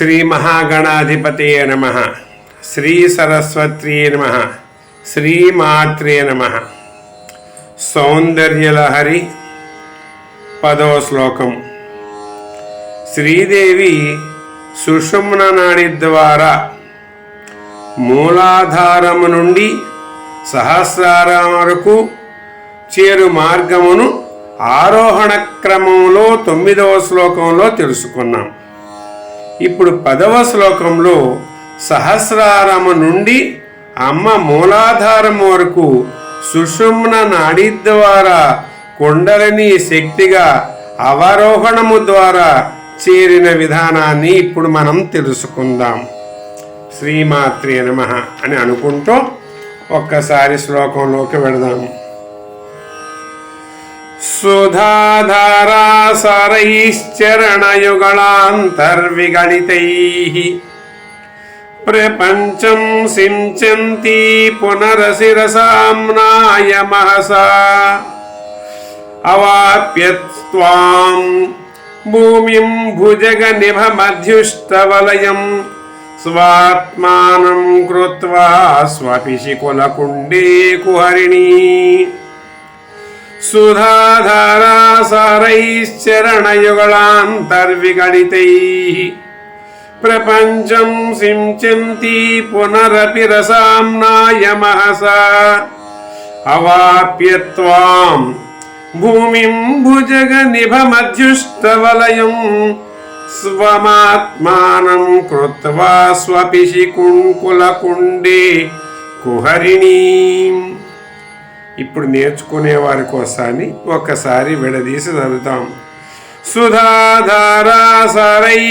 శ్రీ మహాగణాధిపతే నమ శ్రీ సరస్వత్యే నమ శ్రీమాత్రే నమ సౌందర్యలహరి పదవ శ్లోకం శ్రీదేవి సుషుమ్న నాడి ద్వారా మూలాధారము నుండి సహస్రారం వరకు చేరు మార్గమును ఆరోహణ క్రమంలో తొమ్మిదవ శ్లోకంలో తెలుసుకున్నాం. ఇప్పుడు పదవ శ్లోకంలో సహస్రారము నుండి అమ్మ మూలాధారం వరకు సుషుమ్న నాడి ద్వారా కొండలని శక్తిగా అవరోహణము ద్వారా చేరిన విధానాన్ని ఇప్పుడు మనం తెలుసుకుందాం. శ్రీమాత్రే నమ అని అనుకుంటూ ఒక్కసారి శ్లోకంలోకి వెళదాము సుధాధారాసరైశ్చరణయుగళాంతర్విగళితైः ప్రపంచం సించంతి పునరసిరసామ్నాయ మహసా అవాప్యత్వాం భూమిం భుజగనిభమధ్యుష్టవలయం స్వాత్మానం కృత్వా స్వపిశికులకుండే కుహరిణీ సుధాధారాసారైశ్చరణయుగళాంతర్విగళితైः ప్రపంచం సించంతి పునరపి రసామ్నాయ మహసా అవాప్యత్వాం భూమిం భుజగ నిభమధ్యుష్టవలయం స్వమాత్మానం కృత్వా స్వపిషి కుంకులకుండే కుహరిణీం ఇప్పుడు నేర్చుకునే వారి కోసాన్ని ఒకసారి విడదీసి చదువుతాం. సుధాధారాసరై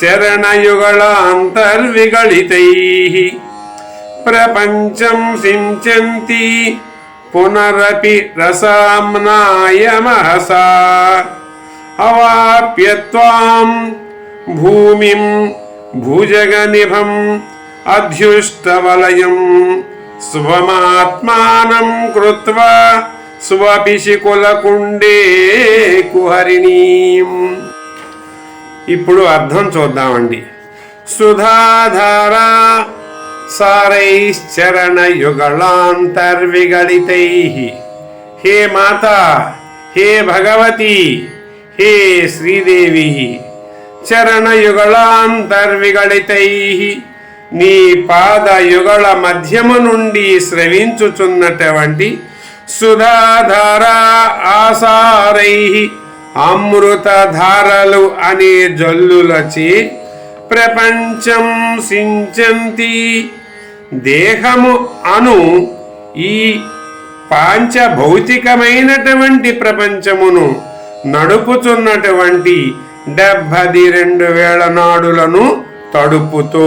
చరణయుగళాంతర్విగళితై ప్రపంచం సించంతి పునరపి రసామ్నాయమహసా అవాప్యత్వాం భూమిం భుజగనిభం అధ్యుష్టవలయం స్వమాత్మానం కృత్వా స్వపిశికులకుండే కుహరిణీ. ఇప్పుడు అర్థం చూద్దామండి. సుధాధారా సారైశ్చరణయుగళాంతర్విగళితై. హే మాత హే భగవతి హే శ్రీదేవి. చరణయుగళాంతర్విగళితై. నీ పాద యుగళ మధ్యము నుండి స్రవించుచున్నటువంటి సుధాధారా ఆసారై అమృతధారలు అనే జల్లులచే ప్రపంచం సించంతి. దేహము అను ఈ పాంచభౌతికమైనటువంటి ప్రపంచమును నడుపుచున్నటువంటి డెబ్బది రెండు వేల నాడులను తడుపుతూ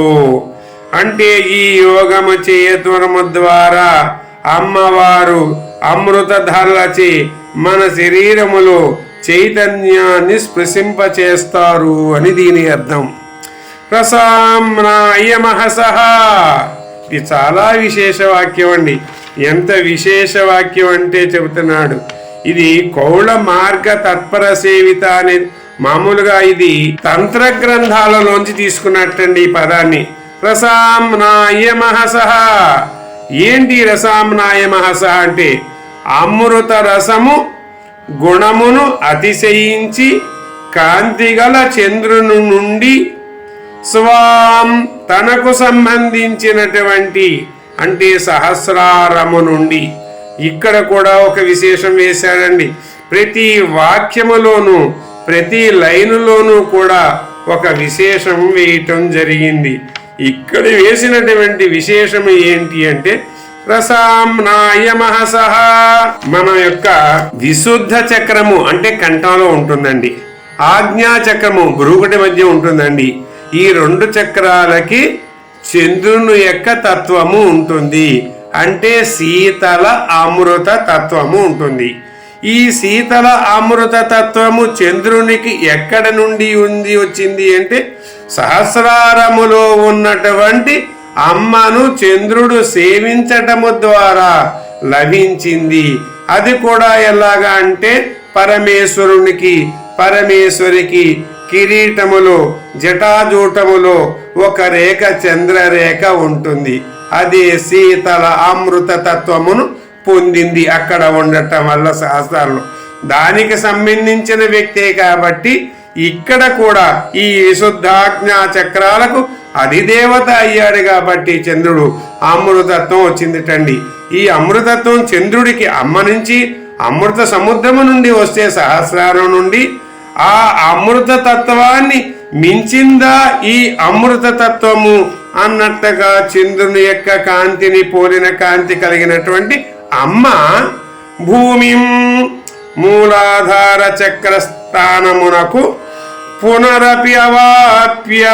అంటే ఈ యోగము చేయత్వరము ద్వారా అమ్మవారు అమృతధారలచే మన శరీరములో చైతన్యాన్ని స్పృశింపచేస్తారు అని దీని అర్థం. రసామ్నాయ మహసహ. ఇది చాలా విశేష వాక్యం అండి. ఎంత విశేష వాక్యం అంటే చెబుతున్నాడు. ఇది కౌళ మార్గ తత్పర సేవిత అనే మామూలుగా ఇది తంత్ర గ్రంథాలలోంచి తీసుకున్నట్టండి ఈ పదాన్ని. రసామ్నాయ మహస ఏంటి రసామ్నాయ మహస అంటే? అమృత రసము గుణమును అతిశయించి కాంతిగల చంద్రుని నుండి స్వాం తనకు సంబంధించినటువంటి అంటే సహస్రారము నుండి. ఇక్కడ కూడా ఒక విశేషం వేశాడండి. ప్రతి వాక్యములోనూ ప్రతి లైనులోనూ కూడా ఒక విశేషం వేయటం జరిగింది. ఇక్కడ వేసినటువంటి విశేషము ఏంటి అంటే రసాంనాయ మహసహ. మన యొక్క విశుద్ధ చక్రము అంటే కంఠంలో ఉంటుందండి. ఆజ్ఞా చక్రము భ్రూకుటి మధ్య ఉంటుందండి. ఈ రెండు చక్రాలకి చంద్రుని యొక్క తత్వము ఉంటుంది. అంటే శీతల అమృత తత్వము ఉంటుంది. ఈ శీతల అమృత తత్వము చంద్రునికి ఎక్కడ నుండి ఉంది వచ్చింది అంటే సహస్రారములో ఉన్నటువంటి అమ్మను చంద్రుడు సేవించటము ద్వారా లభించింది. అది కూడా ఎలాగా అంటే పరమేశ్వరునికి పరమేశ్వరికి కిరీటములో జటాజూటములో ఒక రేఖ చంద్రరేఖ ఉంటుంది. అది శీతల అమృత తత్వమును పొందింది అక్కడ ఉండటం వల్ల శాస్త్రాలు దానికి సంబంధించిన వ్యక్తే కాబట్టి ఇక్కడ కూడా ఈ విశుద్ధాజ్ఞా చక్రాలకు అధిదేవత అయ్యాడు కాబట్టి చంద్రుడు అమృతత్వం వచ్చిందిటండి. ఈ అమృతత్వం చంద్రుడికి అమ్మ నుంచి అమృత సముద్రము నుండి వస్తే సహస్రారం నుండి ఆ అమృత తత్వాన్ని మించిందా ఈ అమృత తత్వము అన్నట్టుగా చంద్రుని యొక్క కాంతిని పోలిన కాంతి కలిగినటువంటి అమ్మ భూమి మూలాధార చక్రస్థానమునకు పునరపి అవాప్య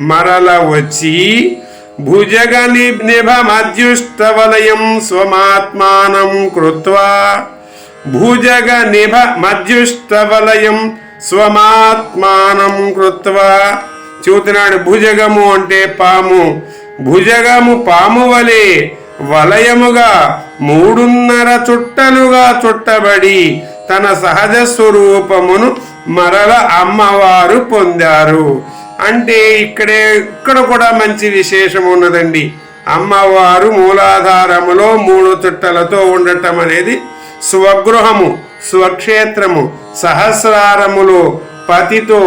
మరల వచ్చి భుజగ నిభ వలయం స్వమాత్మానం కృత్వా. భుజగ నిభ మధ్యుష్ట వలయం స్వమాత్మానం కృత్వా. చూతున్నాడు భుజగము అంటే పాము. భుజగము పాము వలే వలయముగా మూడున్నర చుట్టలుగా చుట్టబడి తన సహజ స్వరూపమును మరల అమ్మవారు పొందారు. అంటే ఇక్కడే ఇక్కడ కూడా మంచి విశేషం ఉన్నదండి. అమ్మవారు మూలాధారములో మూడు చుట్టలతో ఉండటం అనేది స్వగృహము స్వక్షేత్రము సహస్రారములో పతితో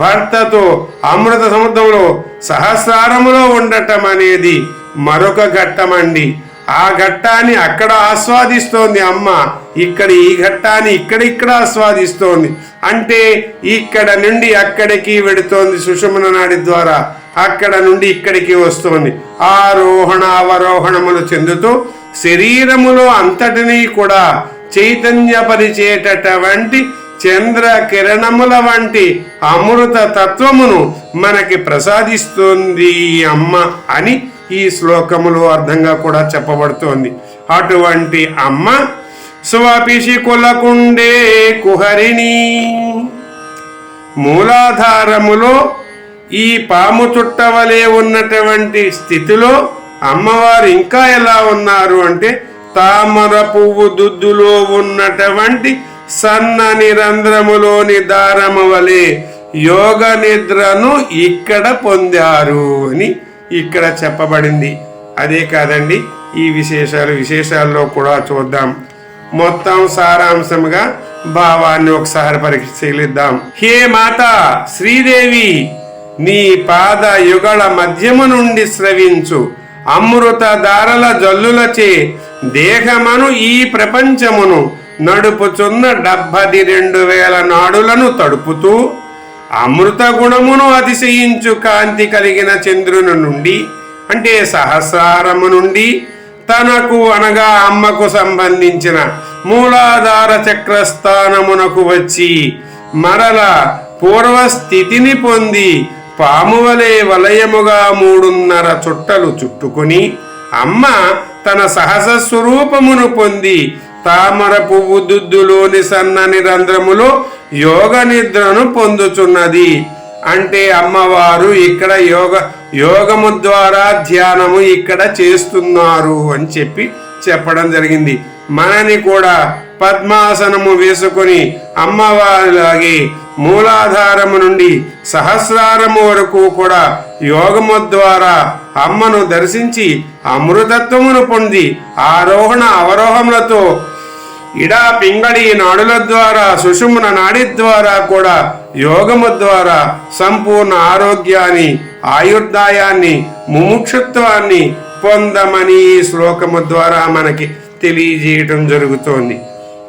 భర్తతో అమృత సముద్రంలో సహస్రారములో ఉండటం అనేది మరొక ఘట్టమండి. ఆ ఘట్టాన్ని అక్కడ ఆస్వాదిస్తోంది అమ్మ. ఇక్కడ ఈ ఘట్టాన్ని ఇక్కడ ఇక్కడ ఆస్వాదిస్తోంది. అంటే ఇక్కడ నుండి అక్కడికి వెడుతోంది సుషుమన నాడి ద్వారా. అక్కడ నుండి ఇక్కడికి వస్తోంది. ఆరోహణ అవరోహణములు చెందుతూ శరీరములో అంతటినీ కూడా చైతన్యపరిచేటటువంటి చంద్ర కిరణముల వంటి అమృత తత్వమును మనకి ప్రసాదిస్తుంది అమ్మ అని ఈ శ్లోకములు అర్థంగా కూడా చెప్పబడుతోంది. అటువంటి అమ్మ స్వపిషి కులకుండే కుహరిణి. మూలాధారములో ఈ పాము చుట్టవలే ఉన్నటువంటి స్థితిలో అమ్మవారు ఇంకా ఎలా ఉన్నారు అంటే తామర పువ్వు దుద్దులో ఉన్నటువంటి సన్నని రంధ్రములోని దారము వలె యోగ నిద్రను ఇక్కడ పొందారు అని ఇక్కడ చెప్పబడింది. అదే కాదండి ఈ విశేషాలు విశేషాల్లో కూడా చూద్దాం. మొత్తం సారాంశముగా భావాన్ని ఒకసారి పరిశీలిద్దాం. హే మాత శ్రీదేవి నీ పాద యుగళ మధ్యము నుండి స్రవించు. అమృత దారల జల్లులచే దేహమను ఈ ప్రపంచమును నడుపుచున్న డెబ్బది రెండు వేల నాడులను తడుపుతూ అమృత గుణమును అతిశయించు కాంతి కలిగిన చంద్రుని నుండి అంటే సహస్రారము నుండి తనకు అనగా అమ్మకు సంబంధించిన మూలాధార చక్రస్థానమునకు వచ్చి మరల పూర్వస్థితిని పొంది పామువలే వలయముగా మూడున్నర చుట్టలు చుట్టుకొని అమ్మ తన సహజ స్వరూపమును పొంది తామర పువ్వు దుద్దులోని సన్నని రంధ్రములో యోగ నిద్రను పొందుచున్నది. అంటే అమ్మవారు ఇక్కడ యోగ యోగము ద్వారా ధ్యానము ఇక్కడ చేస్తున్నారు అని చెప్పి చెప్పడం జరిగింది. మనని కూడా పద్మాసనము వేసుకొని అమ్మవారిలాగే మూలాధారము నుండి సహస్రారము వరకు కూడా యోగము ద్వారా అమ్మను దర్శించి అమృతత్వమును పొంది ఆరోహణ అవరోహములతో ఇడా పింగళి నాడుల ద్వారా సుషుమ్న నాడి ద్వారా కూడా యోగము ద్వారా సంపూర్ణ ఆరోగ్యాన్ని ఆయుర్దాయాన్ని ముముక్షుత్వాన్ని పొందమని ఈ శ్లోకము ద్వారా మనకి తెలియజేయటం జరుగుతోంది.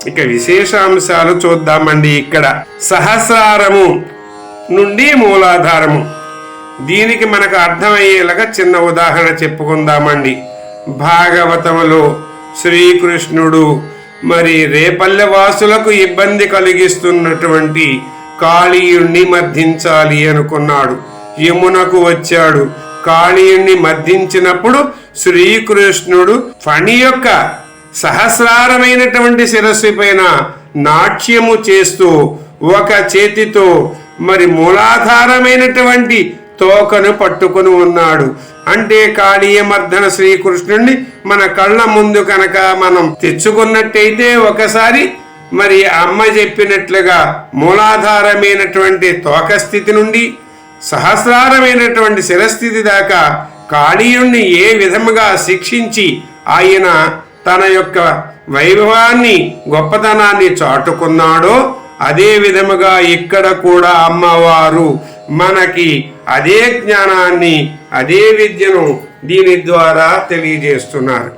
ఇక విశేషాంశాలు చూద్దామండి ఇక్కడ. సహస్రారము నుండి మూలాధారము. దీనికి మనకు అర్థమయ్యేలాగా చిన్న ఉదాహరణ చెప్పుకుందామండి. భాగవతములో శ్రీకృష్ణుడు మరి రేపల్లె వాసులకు ఇబ్బంది కలిగిస్తున్నటువంటి కాళీయుణ్ణి మర్థించాలి అనుకున్నాడు. యమునకు వచ్చాడు. కాళీయుణ్ణి మర్థించినప్పుడు శ్రీకృష్ణుడు ఫణి యొక్క సహస్రారమైనటువంటి శిరస్సు పైన నాట్యము చేస్తూ ఒక చేతితో మరి మూలాధారమైనటువంటి తోకను పట్టుకుని ఉన్నాడు. అంటే కాళీయమర్ధన శ్రీకృష్ణుణ్ణి మన కళ్ళ ముందు కనుక మనం తెచ్చుకున్నట్టయితే ఒకసారి మరి అమ్మ చెప్పినట్లుగా మూలాధారమైనటువంటి తోక స్థితి నుండి సహస్రారమైనటువంటి శిరస్థితి దాకా కాళీయుణ్ణి ఏ విధముగా శిక్షించి ఆయన తన యొక్క వైభవాన్ని గొప్పతనాన్ని చాటుకున్నాడో అదే విధముగా ఇక్కడ కూడా అమ్మవారు మనకి అదే జ్ఞానాన్ని అదే విద్యను దీని ద్వారా తెలియజేస్తున్నారు.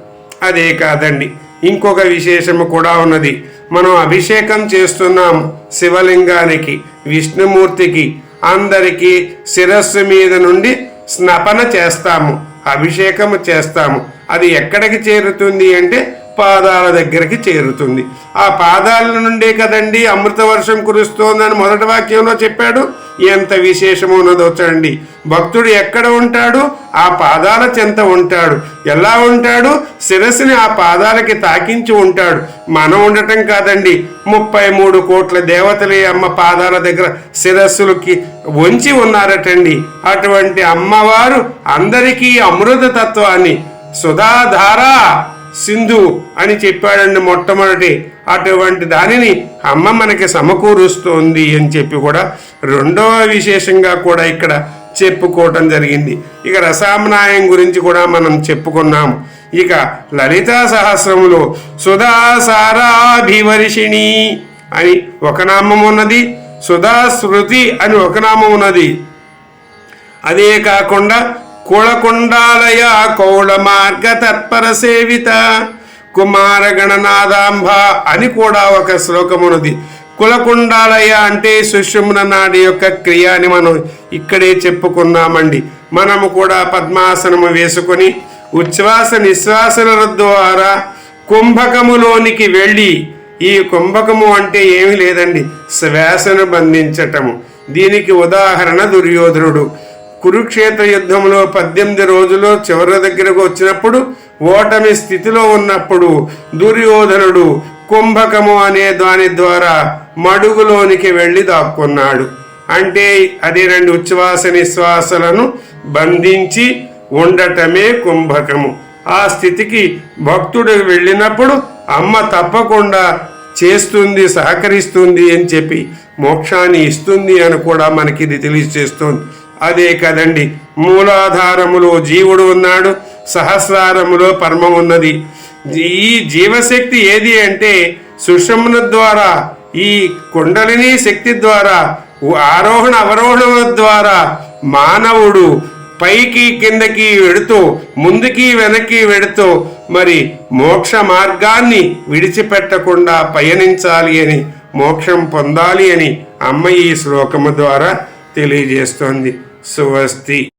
అదే కాదండి. ఇంకొక విశేషము కూడా ఉన్నది. మనం అభిషేకం చేస్తున్నాం శివలింగానికి విష్ణుమూర్తికి అందరికీ శిరస్సు మీద నుండి స్నపన చేస్తాము అభిషేకము చేస్తాము. అది ఎక్కడికి చేరుతుంది అంటే పాదాల దగ్గరికి చేరుతుంది. ఆ పాదాల నుండే కదండి అమృత వర్షం కురుస్తోందని మొదటి వాక్యంలో చెప్పాడు. ఎంత విశేషం ఉన్నదో చూడండి. భక్తుడు ఎక్కడ ఉంటాడు? ఆ పాదాల చెంత ఉంటాడు. ఎలా ఉంటాడు? శిరస్సుని ఆ పాదాలకి తాకించి ఉంటాడు. మనం ఉండటం కాదండి. ముప్పై మూడు కోట్ల దేవతలే అమ్మ పాదాల దగ్గర శిరస్సులకి వంచి ఉన్నారటండి. అటువంటి అమ్మవారు అందరికీ అమృత తత్వాన్ని. సుధాధార! సింధు అని చెప్పాడండి మొట్టమొదటి. అటువంటి దానిని అమ్మ మనకి సమకూరుస్తోంది అని చెప్పి కూడా రెండవ విశేషంగా కూడా ఇక్కడ చెప్పుకోవటం జరిగింది. ఇక రసామనాయం గురించి కూడా మనం చెప్పుకున్నాము ఇక లలితా సహస్రములో సుధాసారాభివర్షిణి అని ఒక నామం ఉన్నది సుధా అని ఒక నామం ఉన్నది. అదే కాకుండా కుళకుండాలయ కౌళ మార్గ తత్పర సేవిత కుమారగణనాదాంబ అని కూడా ఒక శ్లోకమున్నది కులకుండాలయ అంటే సుషుమ్న నాడి యొక్క క్రియ అని మనం ఇక్కడే చెప్పుకున్నామండి. మనము కూడా పద్మాసనము వేసుకొని ఉచ్ఛ్వాస నిశ్వాసల ద్వారా కుంభకములోనికి వెళ్ళి ఈ కుంభకము అంటే ఏమీ లేదండి. శ్వాసను బంధించటము. దీనికి ఉదాహరణ దుర్యోధనుడు. కురుక్షేత్ర యుద్ధంలో పద్దెనిమిది రోజులు చివరి దగ్గరకు వచ్చినప్పుడు ఓటమి స్థితిలో ఉన్నప్పుడు దుర్యోధనుడు కుంభకము అనే దాని ద్వారా మడుగులోనికి వెళ్ళి దాక్కున్నాడు. అంటే అది రెండు ఉచ్ఛ్వాస నిశ్వాసలను బంధించి ఉండటమే కుంభకము. ఆ స్థితికి భక్తుడు వెళ్ళినప్పుడు అమ్మ తప్పకుండా చేస్తుంది సహకరిస్తుంది అని చెప్పి మోక్షాన్ని ఇస్తుంది అని కూడా మనకి ఇది తెలియజేస్తుంది. అదే కదండి. మూలాధారములో జీవుడు ఉన్నాడు సహస్రారములో పరమ ఉన్నది. ఈ జీవశక్తి ఏది అంటే సుషమ్న ద్వారా ఈ కుండలిని శక్తి ద్వారా ఆరోహణ అవరోహణముల ద్వారా మానవుడు పైకి కిందకి వెడుతూ ముందుకి వెనక్కి వెడుతూ మరి మోక్ష మార్గాన్ని విడిచిపెట్టకుండా పయనించాలి అని మోక్షం పొందాలి అని అమ్మ ఈ శ్లోకము ద్వారా తెలియజేస్తోంది. so as the